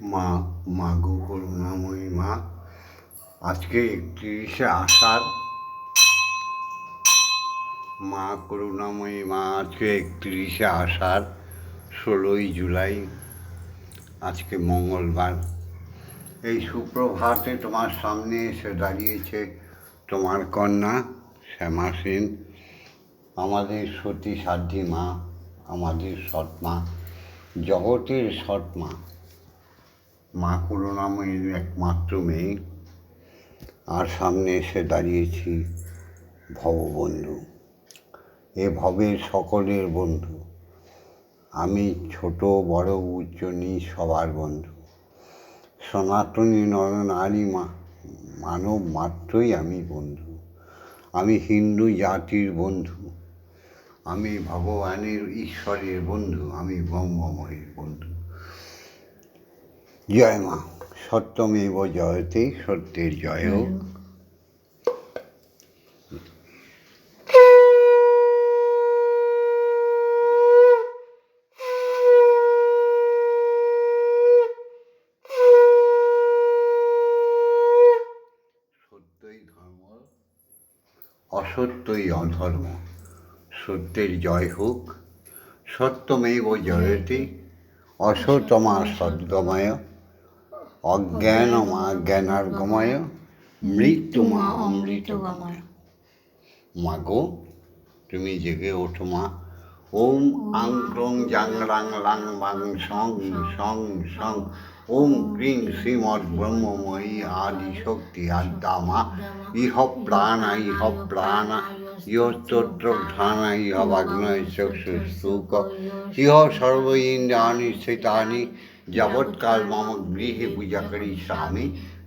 মা, মাগো করুণাময়ী মা, আজকে একত্রিশে আষাঢ়। মা করুণাময়ী মা, আজকে একত্রিশে আষাঢ়, ষোলোই জুলাই, আজকে মঙ্গলবার। এই সুপ্রভাতে তোমার সামনে এসে দাঁড়িয়েছে তোমার কন্যা শ্যামা সেন, আমাদের সতী সাধ্যী মা, আমাদের সৎ মা, জগতের সৎ মা করুণাময়ীর একমাত্র মেয়ে। আর সামনে এসে দাঁড়িয়েছি ভববন্ধু। এ ভবের সকলের বন্ধু। আমি ছোট, বড়, উচ্চ, নিচ সবার বন্ধু। সনাতনী নরনারী মানব মাত্রই আমি বন্ধু। আমি হিন্দু জাতির বন্ধু। আমি ভগবানের ঈশ্বরের বন্ধু। আমি ব্রহ্মময়ের বন্ধু। জয় মা। সত্যমেব জয়তে সত্যের জয় হোক সত্যই ধর্ম অসত্যই অধর্ম। সত্যের জয় হোক। সত্যমেব জয়তে অসতমা সদ্গময়। অজ্ঞানমা জ্ঞানার্গময় মৃত্যুমা অমৃতগময় মাগো, তুমি জেগে ওঠো মা। ওম আং ক্রং জাং রাং লাং বাং সং সং সং। ওম ক্রিং শ্রীমৎ ব্রহ্মময়ী আদি শক্তি আদ্যা মা। ইহ প্রাণ ইহ প্রাণ, ইহ স্তোত্র ধান ইহ চক্ষুস্তুক ইহ সর্ব ইন্দ্রাণি স্থিতানি যাবৎকাল মম গৃহে পূজা করি স্বামী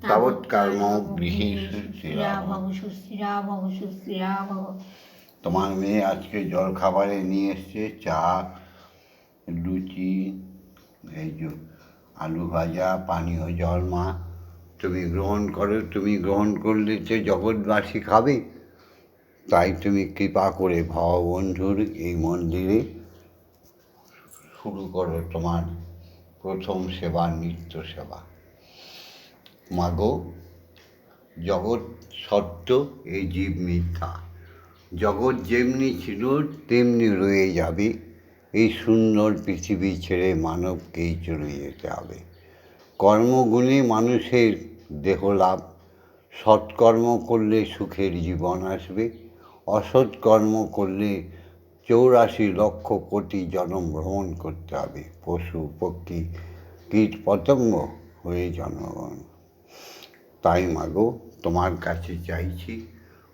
তাবৎকাল মম গৃহে সুস্থিরা ভব। ভব সুস্থিরা ভব সুস্থিরা ভব তোমার মেয়ে আজকে জল খাবারে নিয়ে এসছে চা লুচি এই যে আলু ভাজা পানীয় জল মা। তুমি গ্রহণ করো তুমি গ্রহণ করলে তো জগৎবাসী খাবে তাই তুমি কৃপা করে ভববন্ধুর এই মন্দিরে শুরু করো তোমার প্রথম সেবা, নিত্য সেবা। মাগো, জগৎ সত্য, এই জীব মিথ্যা। জগৎ যেমনি ছিল তেমনি রয়ে যাবে। এই সুন্দর পৃথিবী ছেড়ে মানবকেই চলে যেতে হবে। কর্মগুণে মানুষের দেহ লাভ। সৎকর্ম করলে সুখের জীবন আসবে। অসৎকর্ম করলে চৌরাশি লক্ষ কোটি জন্ম ভ্রমণ করতে হবে। পশু, পক্ষী, কীট পতঙ্গ হয়ে জন্মগ্রহণ। তাই মাগো তোমার কাছে চাইছি,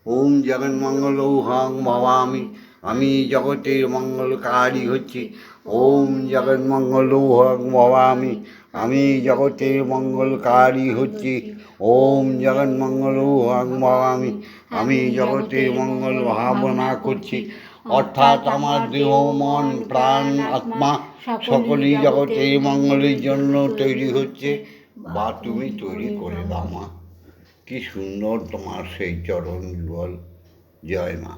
ওম জগন জগন্মঙ্গল হং ভবামি, আমি জগতের মঙ্গলকারী হচ্ছি। ওম জগন জগন্মঙ্গল হং ভবামি, আমি জগতের মঙ্গলকারী হচ্ছি। ওম জগন জগন্মঙ্গল হং ভবামি, আমি জগতের মঙ্গল ভাবনা করছি। অর্থাৎ আমার দেহ মন প্রাণ আত্মা সকলেই জগতের মঙ্গলের জন্য তৈরি হচ্ছে। বা তুমি তৈরি করে দাও মা। কি সুন্দর তোমার সেই চরণ বল জয় মা।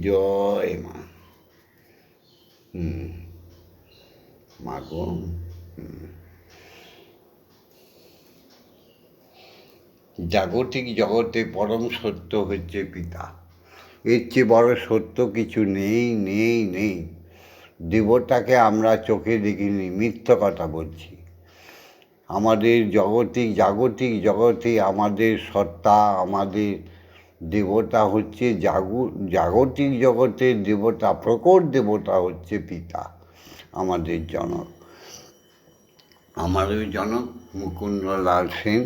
জয় মা। হুম। মা গো হুম। জাগতিক জগতে পরম সত্য হচ্ছে পিতা। এর চেয়ে বড় সত্য কিছু নেই নেই নেই। দেবতাকে আমরা চোখে দেখিনি, মিথ্য কথা বলছি। আমাদের জগতিক, জাগতিক জগতে আমাদের সত্তা, আমাদের দেবতা হচ্ছে জাগু, জাগতিক জগতের দেবতা, প্রকট দেবতা হচ্ছে পিতা, আমাদের জনক। আমাদের জনক মুকুন্দলাল সেন,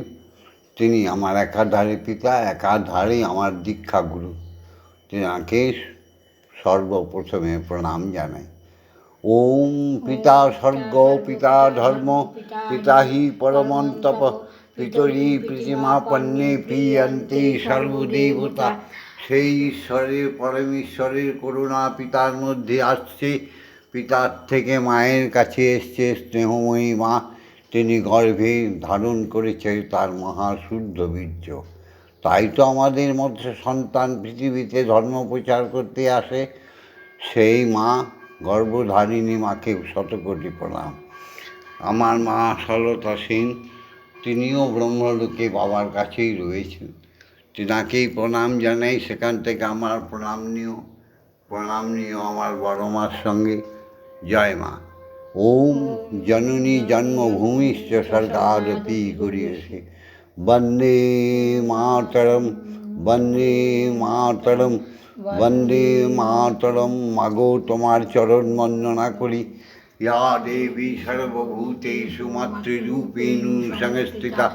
তিনি আমার একাধারে পিতা, একাধারে আমার দীক্ষাগুরু। তেনাকে সর্বপ্রথমে প্রণাম জানাই ওম পিতা স্বর্গ পিতা ধর্ম পিতা হি পরমন্তপ পিতরি প্রীতিমাপন্নে প্রিয়ন্তে সর্বদেবতা। সেই ঈশ্বরের পরমেশ্বরের করুণা পিতার মধ্যে আসছে। পিতার থেকে মায়ের কাছে এসছে স্নেহময়ী মা। তিনি গর্ভে ধারণ করেছে তার মহাশুদ্ধ বীর্য। তাই তো আমাদের মধ্যে সন্তান পৃথিবীতে ধর্ম প্রচার করতে আসে। সেই মা, গর্ভধারিণী মাকে শতকোটি প্রণাম। আমার মা সরতা সেন, তিনিও ব্রহ্মলোকে বাবার কাছেই রয়েছেন। তিনাকেই প্রণাম জানাই, সেখান থেকে আমার প্রণাম নিও প্রণাম নিও আমার বড় মার সঙ্গে। জয় মা। ওম জননী জন্মভূমিশ্চ স্বর্গাদপি গরিয়সে வன்னே மாட்டடம் বন্দে মাতরম বন্দে মাতরম মাগো তোমার চরণ বন্দনা করি ইয়া দেবী সর্বভূতেষু মাতৃরূপেণু সংস্থিতা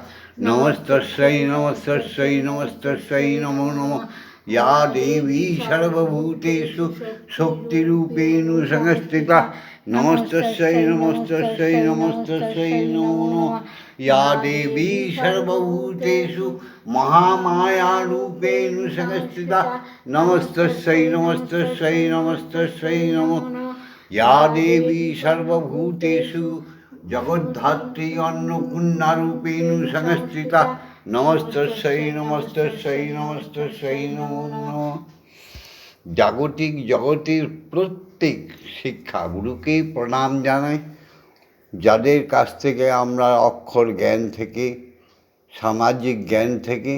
নমস্তস্যৈ নমস্তস্যৈ নমস্তস্যৈ নমো নমঃ ইয়া দেবী সর্বভূতেষু শক্তিরূপেণু সংস্থিতা নমস্তস্যৈ নমস্তস্যৈ নমস্তস্যৈ নমো নমঃ ইয়া দেবী সর্বভূতেষু মহামায়ারূপেণ সংস্থিতা নমস্তস্যৈ নমস্তস্যৈ নমস্তস্যৈ নমো ইয়া দেবী সর্বভূতেষু জগদ্ধাত্রী অন্নপূর্ণারূপেণ সংস্থিতা নমস্তস্যৈ নমস্তস্যৈ নমস্তস্যৈ নমো নমঃ জাগতিক জগতের প্রত্যেক শিক্ষা গুরুকেই প্রণাম জানাই, যাদের কাছ থেকে আমরা অক্ষর জ্ঞান থেকে, সামাজিক জ্ঞান থেকে,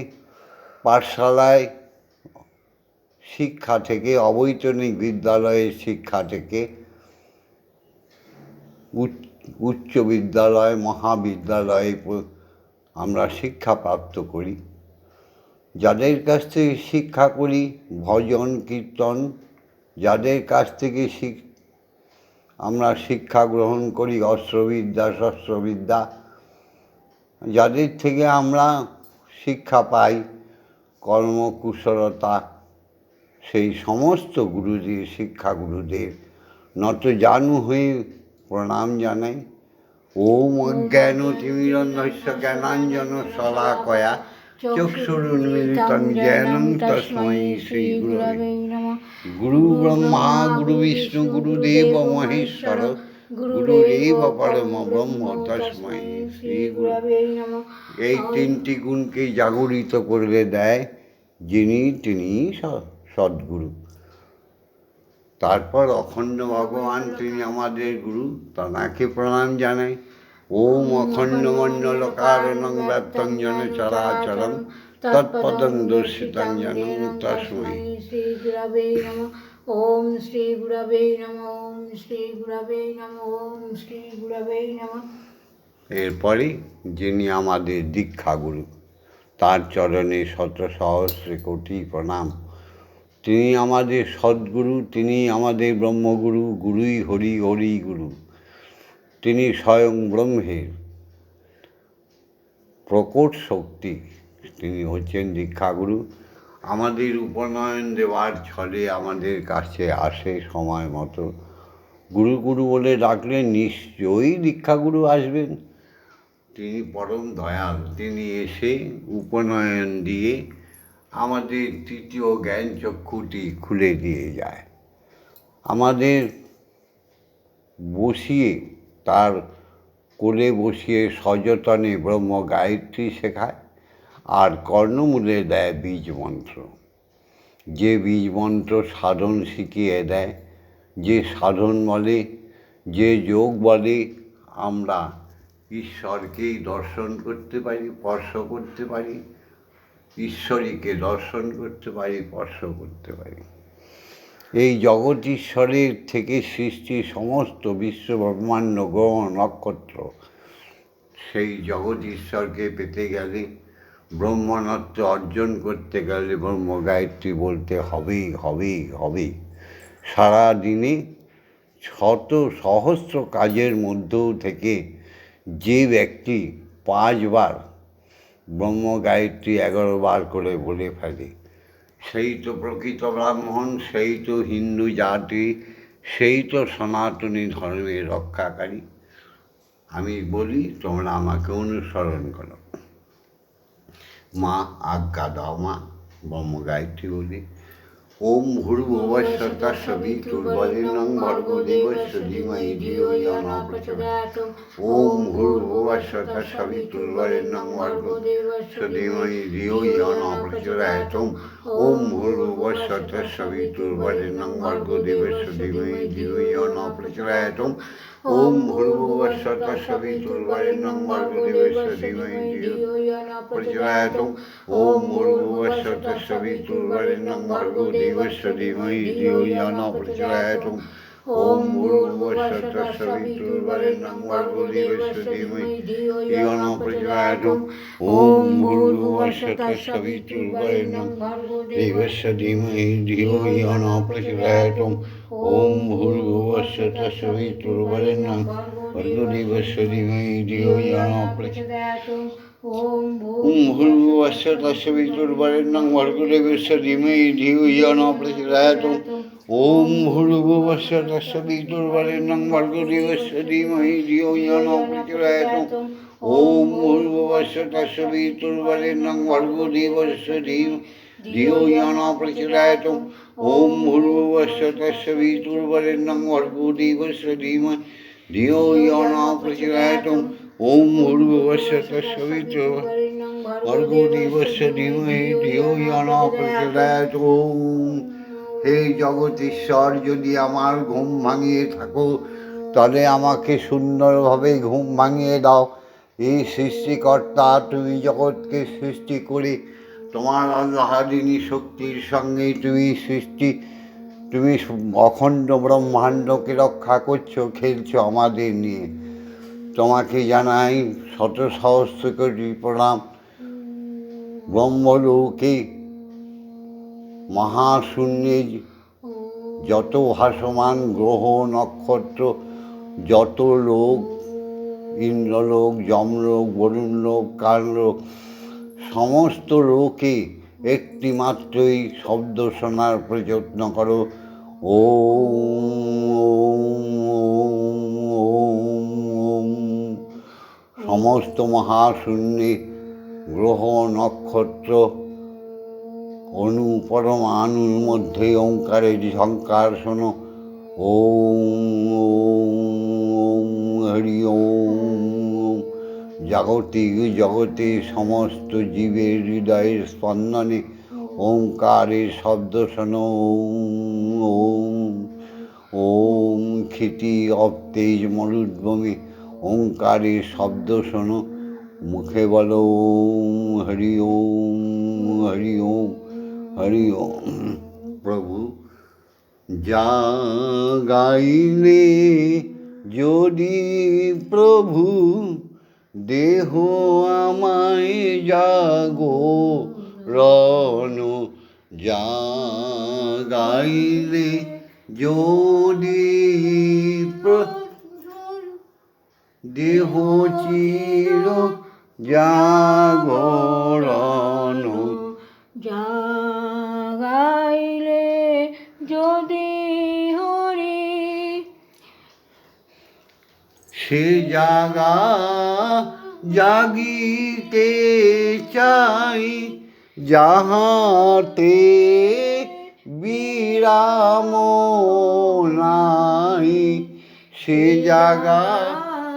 পাঠশালায় শিক্ষা থেকে, অবৈতনিক বিদ্যালয়ের শিক্ষা থেকে উচ্চ বিদ্যালয়, মহাবিদ্যালয়ে আমরা শিক্ষা প্রাপ্ত করি। যাদের কাছ থেকে শিক্ষা করি, ভজন, কীর্তন যাদের কাছ থেকে শিখ আমরা শিক্ষা গ্রহণ করি, অস্ত্রবিদ্যা, শস্ত্রবিদ্যা, যাদের থেকে আমরা শিক্ষা পাই কর্মকুশলতা সেই সমস্ত গুরুদের, শিক্ষা গুরুদের, নত জানু হয়ে প্রণাম জানাই। ওম অজ্ঞান তিমিরন্ধস্য জ্ঞানাঞ্জন শলাকয়া, চক্ষুরুন্মিলিতং জ্ঞানং শ্রী গুরবে গুরু ব্রহ্মা গুরু বিষ্ণু গুরুদেব মহেশ্বর গুরুরেব পরম ব্রহ্ম তস্मै শ্রী গুরু এই তিনটি গুণকে জাগরিত করে দেয় যিনি, তিনি সদ্গুরু। তারপর অখণ্ড ভগবান, তিনি আমাদের গুরু তাঁকে প্রণাম জানাই। ওম অখণ্ড মণ্ডল কারণং ব্যক্তং জন চরাচরম তৎপদং দর্শিতং জনং তস্মৈ শ্রী গুরবে নম ওম শ্রী গুরবে নম ওম শ্রী গুরবে নম ওম শ্রী গুরবে নম এরপরে যিনি আমাদের দীক্ষা গুরু তার চরণে শত সহস্রে কোটি প্রণাম। তিনি আমাদের সদ্গুরু তিনি আমাদের ব্রহ্মগুরু গুরুই হরি হরি গুরু। তিনি স্বয়ং ব্রহ্মের প্রকট শক্তি। তিনি হচ্ছেন দীক্ষাগুরু। আমাদের উপনয়ন দেওয়ার ছলে আমাদের কাছে আসে সময় মতো। গুরু গুরু বলে ডাকলে নিশ্চয়ই দীক্ষাগুরু আসবেন। তিনি পরম দয়াল। তিনি এসে উপনয়ন দিয়ে আমাদের তৃতীয় জ্ঞান চক্ষুটি খুলে দিয়ে যায়। আমাদের বসিয়ে, তার কোলে বসিয়ে সযতনে ব্রহ্ম গায়ত্রী শেখায়। আর কর্ণমূলে দেয় বীজ মন্ত্র যে বীজ মন্ত্র সাধন শিখিয়ে দেয়, যে সাধন বলে, যে যোগ বলে, আমরা ঈশ্বরকেই দর্শন করতে পারি, স্পর্শ করতে পারি, ঈশ্বরীকে দর্শন করতে পারি, স্পর্শ করতে পারি। এই জগৎ ঈশ্বরের থেকে সৃষ্টি সমস্ত বিশ্ব ব্রহ্মাণ্ড, গ্রহ, নক্ষত্র, সেই জগৎ ঈশ্বরকে পেতে গেলে ব্রহ্মণত্ব অর্জন করতে গেলে ব্রহ্ম গায়ত্রী বলতে হবেই হবেই হবেই। সারা দিনে শত সহস্র কাজের মধ্যেও থেকে যে ব্যক্তি পাঁচবার ব্রহ্ম গায়ত্রী এগারো বার করে বলে ফেলে, সেই তো প্রকৃত ব্রাহ্মণ, সেই তো হিন্দু জাতি, সেই তো সনাতনী ধর্মের রক্ষাকারী। আমি বলি, তোমরা আমাকে অনুসরণ করো। মা আজ্ঞা দাও মা ব্রহ্ম গায়ত্রী বলি। ওম ভূর্ভুবস্বতঃ সবিতুর্বরেণ্যং ভর্গো দেবস্য ধীমহি ধিয়ো ইয়ো ন প্রচোদয়াৎ ওম ভূর্ভুবস্বতঃ সবিতুর্বরেণ্যং ভর্গো দেবস্য ধীমহি ধিয়ো ইয়ো ন প্রচোদয়াৎ ওম ভূর্ভুবস্বতঃ সবিতুর্বরেণ্যং ভর্গো দেবস্য ধীমহি ধিয়ো ইয়ো ন ওম ভূর্ভুবস্বতঃ সবিতুর্বরেণ্যং ভর্গো দেবস্য ধীমহি ধিয়ো প্রচোদয়াৎ ওম ভূর্ভুবস্বতঃ সবিতুর্বরেণ্যং ভর্গো দেবস্য ধীমহি ধিয়ো ইয়ো ন প্রচোদয়াৎ ওম ভূর্ভুবস্বতঃ সবিতুর্বরেণ্যং ভর্গো দেবস্য ধীমহি ধিয়ো ইয়ো ন প্রচোদয়াৎ ওম ভূর্ভুবস্বতঃ সবিতুর্বরেণ্যং দেবস্য ধীমহি ধিয়ো ইয়ো ন প্রচোদয়াৎ ওম ভূর্ভুবস্বতঃ সবিতুর্বরেণ্যং ভর্গো দেবস্য ধীমহি ধিয়ো ইয়ো ন প্রচোদয়াৎ ওম ওম ভূর্ভুবস্বতঃ সবিতুর্বরেণ্যং ভর্গো দেবস্য ধীমহি ধিয়ো ইয়ো ন প্রচোদয়াৎ ওম ভূর্ভুবস্বতঃ সবিতুর্বরেণ্যং ভর্গো দেবস্য ধীমহি ধিয়ো ইয়ো ন প্রচোদয়াৎ ওম ভূর্ভুবস্বতঃ সবিতুর্বরেণ্যং ভর্গো দেবস্য ধীম ধিয়ো ইয়ো ন প্রচোদয়াৎ ওম হে জগতীশ্বর যদি আমার ঘুম ভাঙিয়ে থাকো, তাহলে আমাকে সুন্দরভাবে ঘুম ভাঙিয়ে দাও। এই সৃষ্টিকর্তা, তুমি জগৎকে সৃষ্টি করে তোমার আল্লাহাদিনী শক্তির সঙ্গে তুমি সৃষ্টি, তুমি অখণ্ড ব্রহ্মাণ্ডকে রক্ষা করছ, খেলছো আমাদের নিয়ে। তোমাকে জানাই শত সহস্র কোটি প্রণাম। ব্রহ্মলোকে মহাশূন্যে যত ভাসমান গ্রহ নক্ষত্র যত লোক ইন্দ্রলোক যমলোক বরুণ লোক কাললোক সমস্ত লোকে একটি মাত্রই শব্দ শোনার প্রযত্ন করো। ওম। সমস্ত মহাশূন্যে গ্রহ নক্ষত্র অনু আনুর মধ্যে ওঙ্কারের ঝঙ্কার শোনো ওম ওম, হরি ওম। জাগতিক জগতে সমস্ত জীবের হৃদয়ের স্পন্দনে ওঙ্কারের শব্দ শোনো ওম ওম ওম, ক্ষিতি অবতেজ মরুদ্ভূমি ওঙ্কারের শব্দ শোনো মুখে বলো, ওম, হরি ওম হরি ওম। হরি ওম প্রভু যা গাইলে যদি প্রভু দেহ আমায় জাগো রণ যা গাইলে যদি দেহ চির জাগরণ সে জাগা জাগিতে চাই, যাহাতে বিরাম নাই। সে জাগা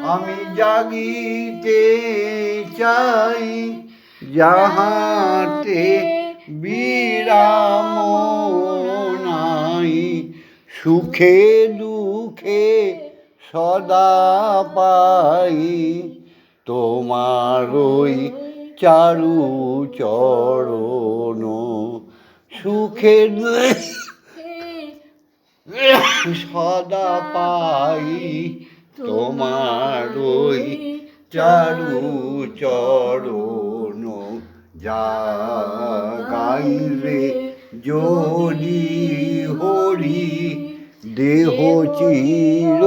আমি জাগিতে চাই, যাহাতে বিরাম নাই। সুখে দুঃখে সদা পাই তোমার ওই চারু চরণ। সুখে সদা পাই তোমার ওই চারু চরণ। যা গাইলে যদি হরি, দেহ চির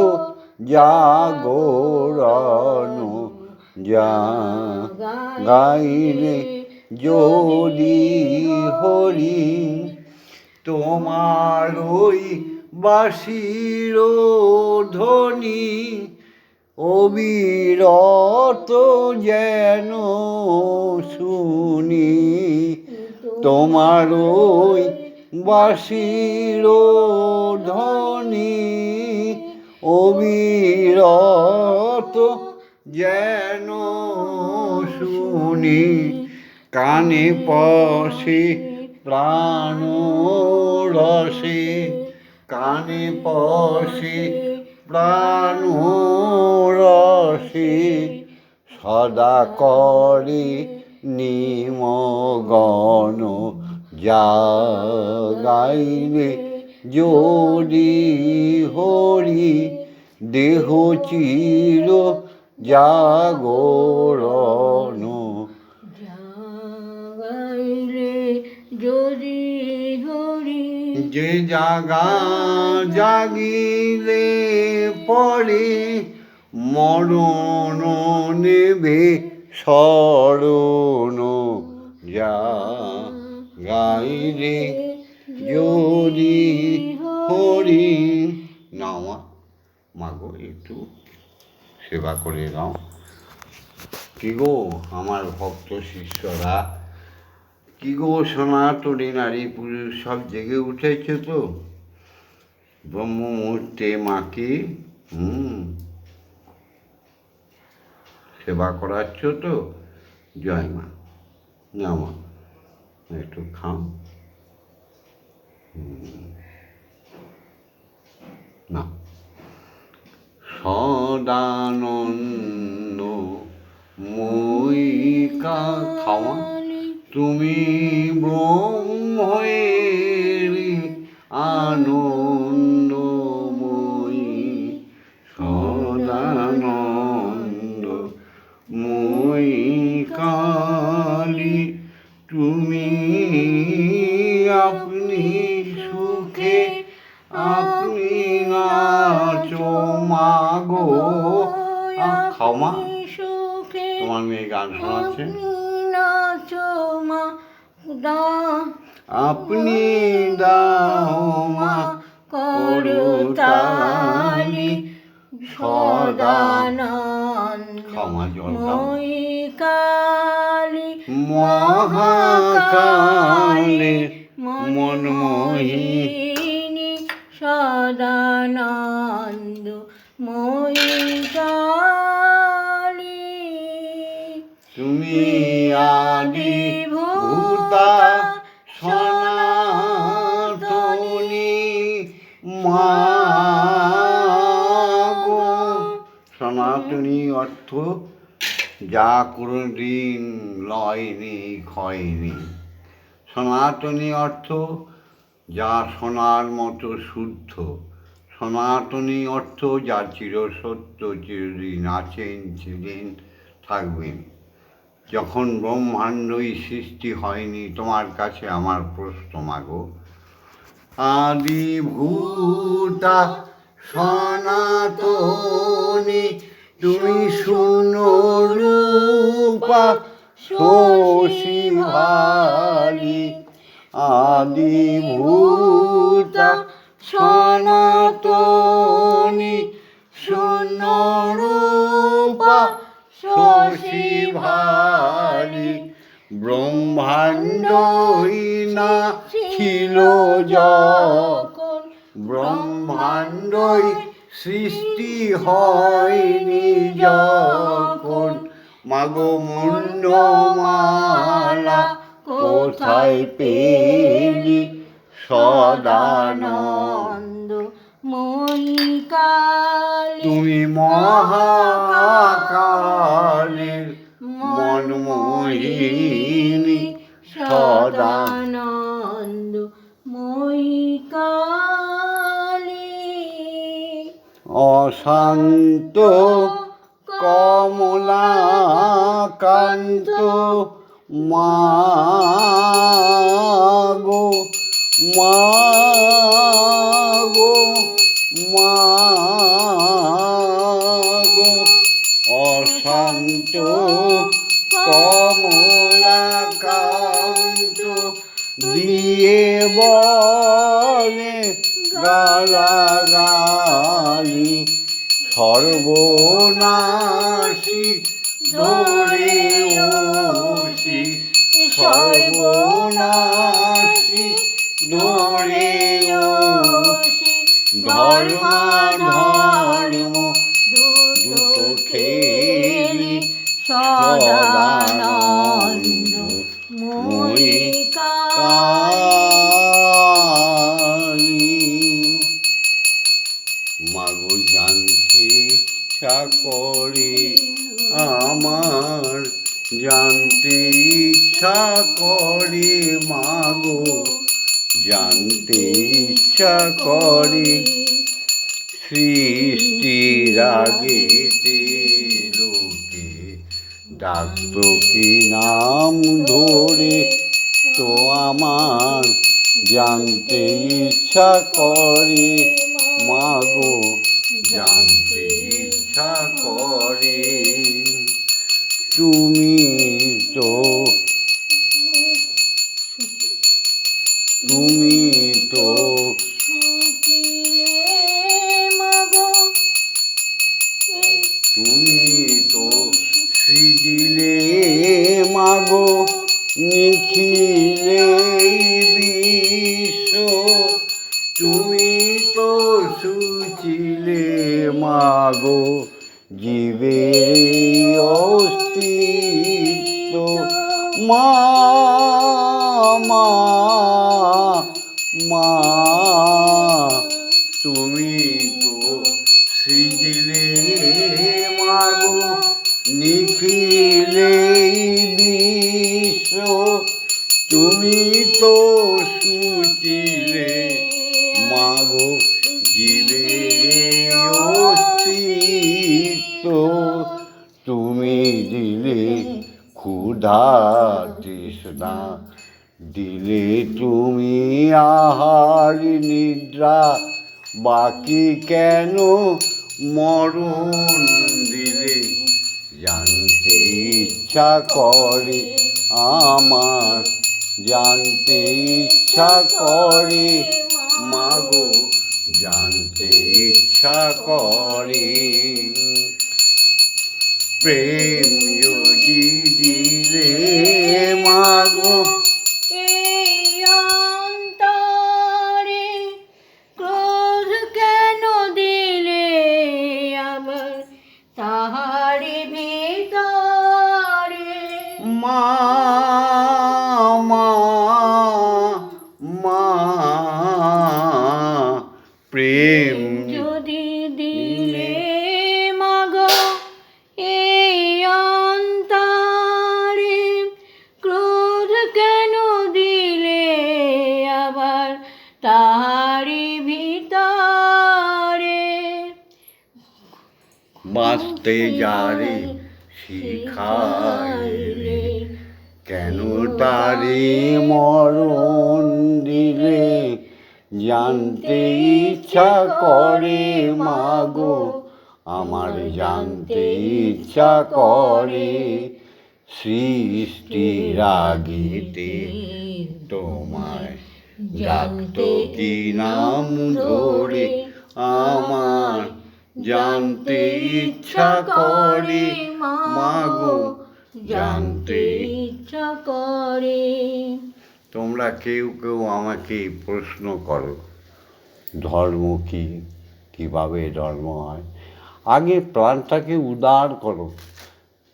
জাগরণ যা গাইলে যদি হরি, তোমার ওই বাসির ধ্বনি অবিরত যেন শুনি, তোমার ওই বাসির ধ্বনি অবিরত যেন শুনি, কানে পশে, প্রাণ রসে, কানে পশে, প্রাণ রসে, সদা করে নিমগণ যা গাইলে যদি হরি দেহ চির জাগরণ। জাগাইলে যদি হরি যে জাগা জাগিলে পরে মরণ নেবে স্মরণ। যা গাইলে যদি হরি না মা। মাগো একটু সেবা করে দাও কি গো, আমার ভক্ত শিষ্যরা? কি গো, সনাতনী নারী পুরুষ, সব জেগে উঠেছে তো? ব্রহ্ম মুহূর্তে মাকে হুম। সেবা করাচ্ছ তো? জয় মা। না মা, একটু খাও। না। সদানন্দ মই খাওয়া। তুমি ব্রহ্মের আনন্দময়ী অর্থ, যা কোনোদিন লয়নি, ক্ষয়নি। সনাতনী অর্থ, যা সোনার মতো শুদ্ধ। সনাতনী অর্থ, যা চিরসত্য, চিরদিন আছেন চিরদিন থাকবেন। যখন ব্রহ্মাণ্ডই সৃষ্টি হয়নি, তোমার কাছে আমার প্রশ্ন, মাগো। আদি ভূতা সনাতনী তুমি শূন্য রূপা শশী ভালি আদি ভূতা সনাতনী শূন্য রূপা শশী ভালি ব্রহ্মাণ্ডই না ছিল যখন ব্রহ্মাণ্ডই সৃষ্টি হয়নি যখন মাগো মুন্ডমালা কোথায় পেলি? সদানন্দ তুমি মহাকালের মনমোহিনী। সদানন্দ মই কালী অশান্ত কমলাকান্ত মাগো মাগো মাগো। অশান্ত কমলাকান্ত দিয়ে বলে গালাগালি সর্বনাশী ধরে ওসি সর্বনাশী ধরে ধর্ম ধর্ম দুটো খেলি সদানন্দ মই কালী ইচ্ছা করে। আমার জানতে ইচ্ছা করে মাগো। জানতে ইচ্ছা করে সৃষ্টির আগে লোকে ডাকতো কি নাম ধরে, তো আমার জানতে ইচ্ছা করে মাগো। জানতে ইচ্ছা করে তুমি তো তুমি তো তুমি তো সৃজিলে মাগো নিখিলে বিশ্ব তুমি তো সুচিলে মাগো জীবের অস্তিত্ব। মা তৃষ্ণা দিলে তুমি আহার নিদ্রা, বাকি কেন মরণ দিলে? জানতে ইচ্ছা করে আমার, জানতে ইচ্ছা করে মাগো, জানতে ইচ্ছা করে। প্রেম মাগো বাঁচতে যারে শিখাইলে কেন তারে মরণ দিলে? জানতে ইচ্ছা করে মাগো আমার জানতে ইচ্ছা করে। সৃষ্টির আগেতে তোমায় ডাকতো কি নাম ধরে আমার জানতে ইচ্ছা করে মাগো, জানতে ইচ্ছা করে। তোমরা কেউ কেউ আমাকে প্রশ্ন করো, ধর্ম কি, কীভাবে ধর্ম হয়? আগে প্রাণটাকে উদার করো।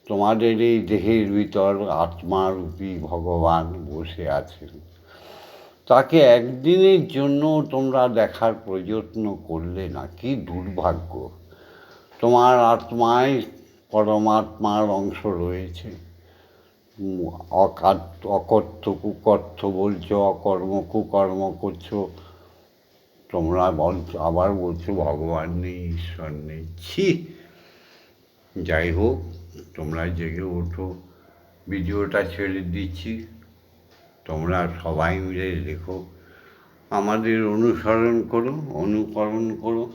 তোমাদের এই দেহের ভিতর আত্মারূপী ভগবান বসে আছেন। তাকে একদিনের জন্য তোমরা দেখার প্রযত্ন করলে না। কি দুর্ভাগ্য। তোমার আত্মায় পরমাত্মার অংশ রয়েছে। উম, অকাত অকর্থ কুকর্থ বলছো অকর্ম কুকর্ম করছ। তোমরা বলছো আবার বলছো ভগবান নেই ঈশ্বর নেই। ছি! যাই হোক তোমরা জেগে ওঠো। ভিডিওটা ছেড়ে দিচ্ছি। তোমরা সবাই মিলে দেখো আমাদের অনুসরণ করো, অনুকরণ করো।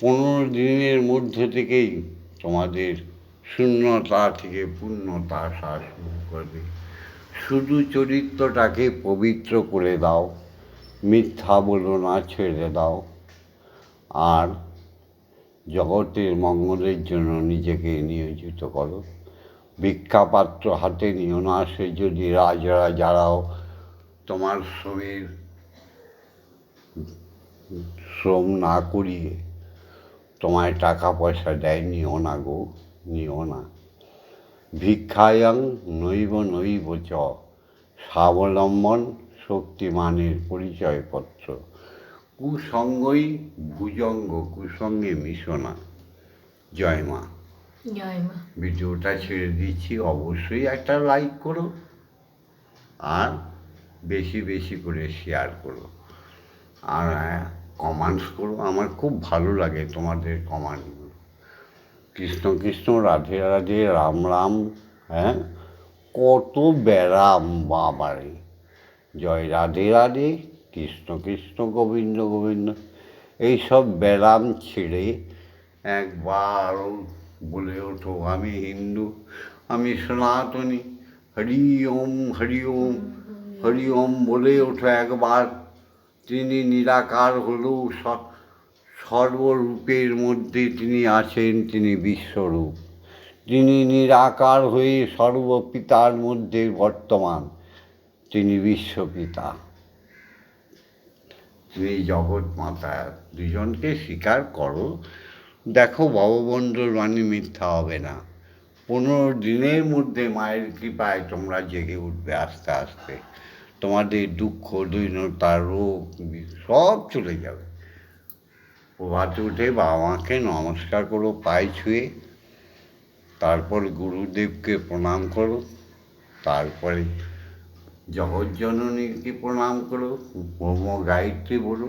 পনেরো দিনের মধ্যে থেকেই তোমাদের শূন্যতা থেকে পূর্ণতা আসা শুরু করবে। শুধু চরিত্রটাকে পবিত্র করে দাও, মিথ্যা বলো না, ছেড়ে দাও। আর জগতের মঙ্গলের জন্য নিজেকে নিয়োজিত করো। ভিক্ষাপাত্র হাতে নিও না, সে যদি রাজরা যারাও তোমার শ্রমের শ্রম না করিয়ে তোমায় টাকা পয়সা দেয়, নিও না গো, নিও না। ভিক্ষায়ং নৈব নৈব চ, স্বাবলম্বন শক্তিমানের পরিচয়পত্র। কুসঙ্গই ভুজঙ্গ, কুসঙ্গে মিশো না। জয় মা। ভিডিওটা ছেড়ে দিচ্ছি অবশ্যই একটা লাইক করো আর বেশি বেশি করে শেয়ার করো। আর কমেন্টস করো, আমার খুব ভালো লাগে তোমাদের কমেন্টগুলো কৃষ্ণ কৃষ্ণ, রাধে রাধে, রাম রাম হ্যাঁ কত ব্যারাম, বাবারে। জয় রাধে রাধে, কৃষ্ণ কৃষ্ণ, গোবিন্দ গোবিন্দ। এইসব ব্যারাম ছেড়ে একবার বলে ওঠো, আমি হিন্দু, আমি সনাতনী। হরি ওম হরি ওম হরি ওম বলে ওঠো একবার। তিনি নিরাকার হলেও সর্বরূপের মধ্যে তিনি আছেন, তিনি বিশ্বরূপ। তিনি নিরাকার হয়ে সর্বপিতার মধ্যে বর্তমান, তিনি বিশ্বপিতা। তিনি জগৎ মাতা, দুজনকে স্বীকার করো দেখো ভববন্ধুর বাণী মিথ্যা হবে না। পনেরো দিনের মধ্যে মায়ের কৃপায় তোমরা জেগে উঠবে আস্তে আস্তে। তোমাদের দুঃখ, দৈনতা, রোগ সব চলে যাবে। প্রভাতে উঠে বাবা মাকে নমস্কার করো, পায়ে ছুঁয়ে। তারপর গুরুদেবকে প্রণাম করো। তারপরে জগজ্জননীকে প্রণাম করো। ব্রহ্ম গায়ত্রী বলো,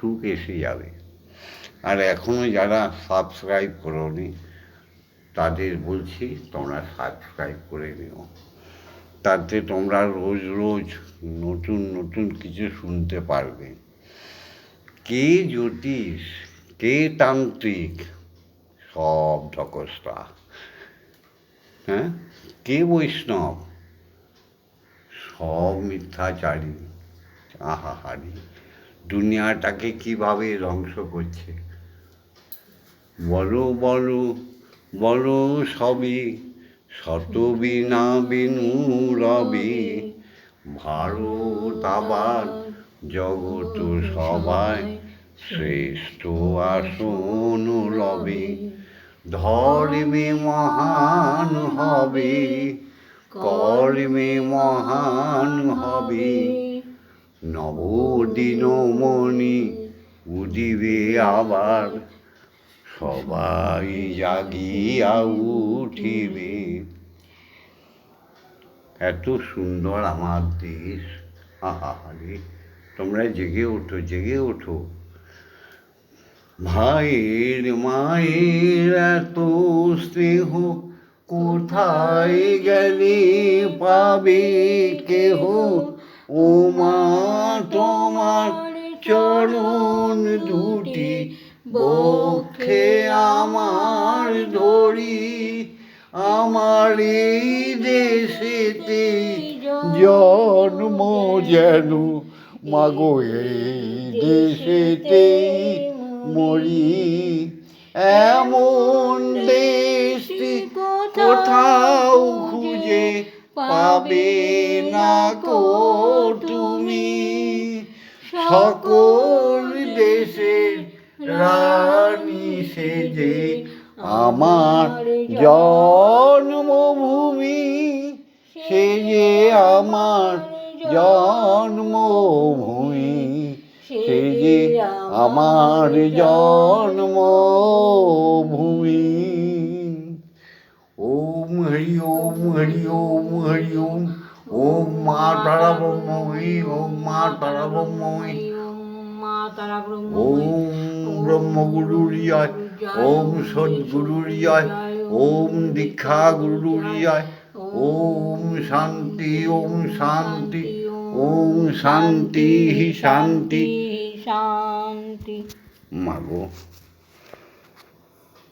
সুখ এসে যাবে। আর এখনও যারা সাবস্ক্রাইব করোনি, তাদের বলছি তোমরা সাবস্ক্রাইব করে নিও। তাতে তোমরা রোজ রোজ নতুন নতুন কিছু শুনতে পারবে। কে জ্যোতিষ, কে তান্ত্রিক, সব ঢকস্তা। হ্যাঁ? কে বৈষ্ণব? সব মিথ্যাচারী। আহাহারি দুনিয়াটাকে কীভাবে ধ্বংস করছে? বলো বলো বলো সবই শত বিনা বিনু রবি। ভারত আবার জগত সবাই শ্রেষ্ঠ আসন রবি ধর্মে মহান হবে, কর্মে মহান হবে। নবদিন মণি উদিবে আবার সবাই জাগিয়া উঠিবে। এত সুন্দর আমার দেশ। আহারে তোমরা জেগে ওঠো জেগে ওঠো। ভাইয়ের, মায়ের এত স্নেহ, কোথায় গেলে পাবে কেহ? ও মা তোমার চরণ দুটি বক্ষে আমার ধরি আমার এই দেশেতে জন্ম যেন। মাগো, এই দেশেতে মরি। এমন দেশটি কোথাও খুঁজে পাবে না কো তুমি। সকল দেশের রানী সেজে আমার জন্মভূমি সে যে আমার জন্মভূমি সে যে আমার জন্মভূমি। ওম হরি ওম হরি ওম হরি ওম ওম মা তারা ব্রহ্মই ওম মা তারা ব্রহ্ম ওম ব্রহ্মগুরুরিয়ায় ওম সদ্গুরুরিয়ায় ওম দীক্ষা গুরুরিয়ায় ওম শান্তি ওম শান্তি ওম শান্তি শান্তি শান্তি মাগো